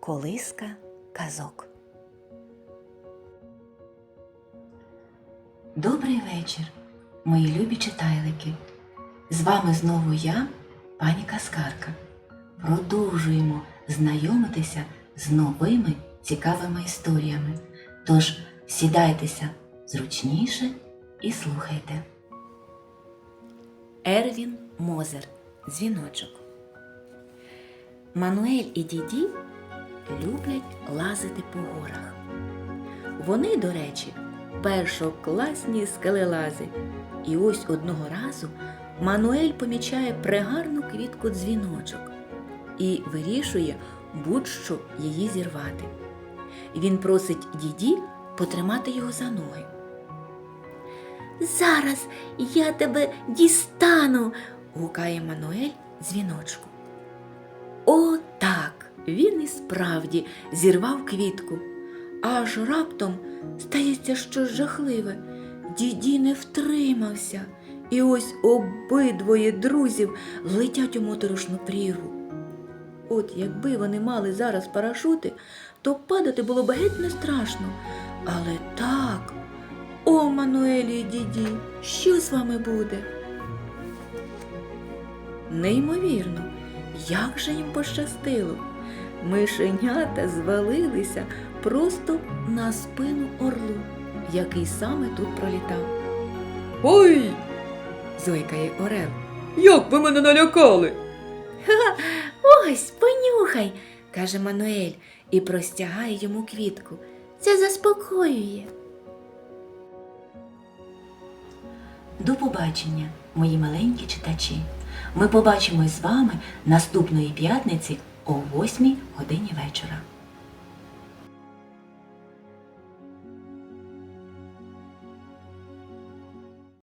Колиска казок. Добрий вечір, мої любі читайлики. З вами знову я, пані Каскарка. Продовжуємо знайомитися з новими цікавими історіями. Тож сідайтеся зручніше і слухайте. Ервін Мозер. Дзвіночок. Мануель і діді люблять лазити по горах. Вони, до речі, першокласні скелелази. І ось одного разу Мануель помічає пригарну квітку дзвіночок і вирішує будь-що її зірвати. Він просить діді потримати його за ноги. Зараз я тебе дістану. гукає Мануель дзвіночку. О! Він і справді зірвав квітку. Аж раптом стається щось жахливе. Діді не втримався, і ось обидвоє друзів летять у моторошну прірву. От якби вони мали зараз парашути, то падати було б геть не страшно. Але так, о, Мануелі діді, що з вами буде? Неймовірно, як же їм пощастило. Мишенята звалилися просто на спину орлу, який саме тут пролітав. Ой, Зойкає Орел. як ви мене налякали! Ось, понюхай, каже Мануель і простягає йому квітку. Це заспокоює. До побачення, мої маленькі читачі. Ми побачимось з вами наступної п'ятниці о 8 годині вечора.